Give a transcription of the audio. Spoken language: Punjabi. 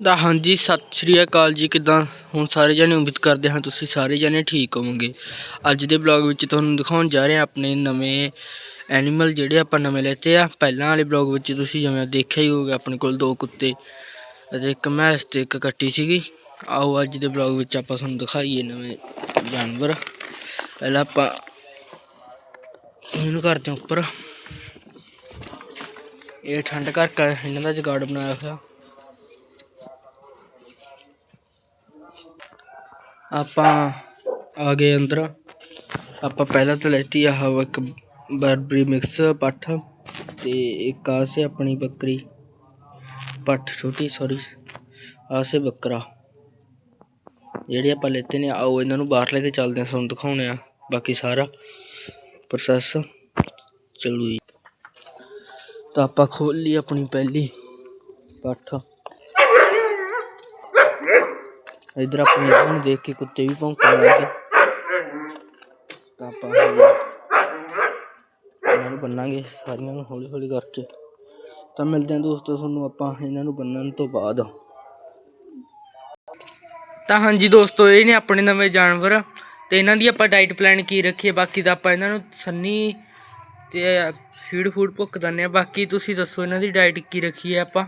ਦਾ ਹਾਂਜੀ, ਸਤਿ ਸ਼੍ਰੀ ਅਕਾਲ ਜੀ। ਕਿਦਾਂ? ਹੁਣ ਸਾਰੇ ਜਣੇ ਉਮੀਦ ਕਰਦੇ ਹਾਂ ਤੁਸੀਂ ਸਾਰੇ ਜਣੇ ਠੀਕ ਹੋਵੋਗੇ। ਅੱਜ ਦੇ ਬਲੌਗ ਵਿੱਚ ਤੁਹਾਨੂੰ ਦਿਖਾਉਣ ਜਾ ਰਹੇ ਹਾਂ ਆਪਣੇ ਨਵੇਂ ਐਨੀਮਲ ਜਿਹੜੇ ਆਪਾਂ ਨਵੇਂ ਲੈਤੇ ਆ। ਪਹਿਲਾਂ ਵਾਲੇ ਬਲੌਗ ਵਿੱਚ ਤੁਸੀਂ ਜਿਵੇਂ ਦੇਖਿਆ ਹੀ ਹੋਊਗਾ ਆਪਣੇ ਕੋਲ ਦੋ ਕੁੱਤੇ ਅਤੇ ਇੱਕ ਮੈਸ ਤੇ ਇੱਕ ਕੱਟੀ ਸੀਗੀ। ਆਓ ਅੱਜ ਦੇ ਬਲੌਗ ਵਿੱਚ ਆਪਾਂ ਤੁਹਾਨੂੰ ਦਿਖਾਈਏ ਨਵੇਂ ਜਾਨਵਰ। ਪਹਿਲਾਂ ਆਪਾਂ ਇਹਨੂੰ ਕਰਦੇ ਹਾਂ ਉੱਪਰ। ਇਹ ਠੰਡ ਕਰਕੇ ਇਹਨਾਂ ਦਾ ਜਗਾੜ ਬਣਾਇਆ ਹੋਇਆ। ਆਪਾਂ ਆ ਗਏ ਅੰਦਰ। ਆਪਾਂ ਪਹਿਲਾਂ ਤਾਂ ਲੈਤੀ ਆ ਹਵਾ ਇੱਕ ਬਰਬਰੀ ਮਿਕਸ ਪੱਠ ਤੇ ਇੱਕ ਆ ਆਪਣੀ ਬੱਕਰੀ। ਪੱਠ ਛੋਟੀ ਸੌਰੀ ਆਸੇ ਬੱਕਰਾ। ਜਿਹੜੇ ਆਪਾਂ ਲੈਤੇ ਨੇ, ਆਓ ਇਹਨਾਂ ਨੂੰ ਬਾਹਰ ਲੈ ਕੇ ਚੱਲਦੇ ਹਾਂ, ਤੁਹਾਨੂੰ ਦਿਖਾਉਣੇ ਆ ਬਾਕੀ ਸਾਰਾ ਪ੍ਰੋਸੈਸ ਚਲੂ ਜੀ। ਤਾਂ ਆਪਾਂ ਖੋਲ ਲਈ ਆਪਣੀ ਪਹਿਲੀ ਪੱਠ। ਇਧਰ ਆਪਣੇ ਇਹਨਾਂ ਨੂੰ ਦੇਖ ਕੇ ਕੁੱਤੇ ਵੀ ਭੌਂਕਣ ਲੱਗ ਤਾਂ ਆਪਾਂ ਇਹਨਾਂ ਨੂੰ ਬੰਨਾਂਗੇ ਸਾਰੀਆਂ ਨੂੰ ਹੌਲੀ ਹੌਲੀ ਕਰਕੇ ਤਾਂ ਮਿਲਦੇ ਹਾਂ ਦੋਸਤੋ ਤੁਹਾਨੂੰ ਆਪਾਂ ਇਹਨਾਂ ਨੂੰ ਬੰਨਣ ਤੋਂ ਬਾਅਦ। ਤਾਂ ਹਾਂਜੀ ਦੋਸਤੋ, ਇਹ ਨੇ ਆਪਣੇ ਨਵੇਂ ਜਾਨਵਰ। ਤੇ ਇਹਨਾਂ ਦੀ ਆਪਾਂ ਡਾਈਟ ਪਲਾਨ ਕੀ ਰੱਖੀਏ ਬਾਕੀ ਤਾਂ ਆਪਾਂ ਇਹਨਾਂ ਨੂੰ ਸੰਨੀ ਤੇ ਫੀਡ ਫੂਡ ਭੁੱਕ ਦਿੰਦੇ ਆ ਬਾਕੀ ਤੁਸੀਂ ਦੱਸੋ ਇਹਨਾਂ ਦੀ ਡਾਈਟ ਕੀ ਰੱਖੀ ਹੈ ਆਪਾਂ।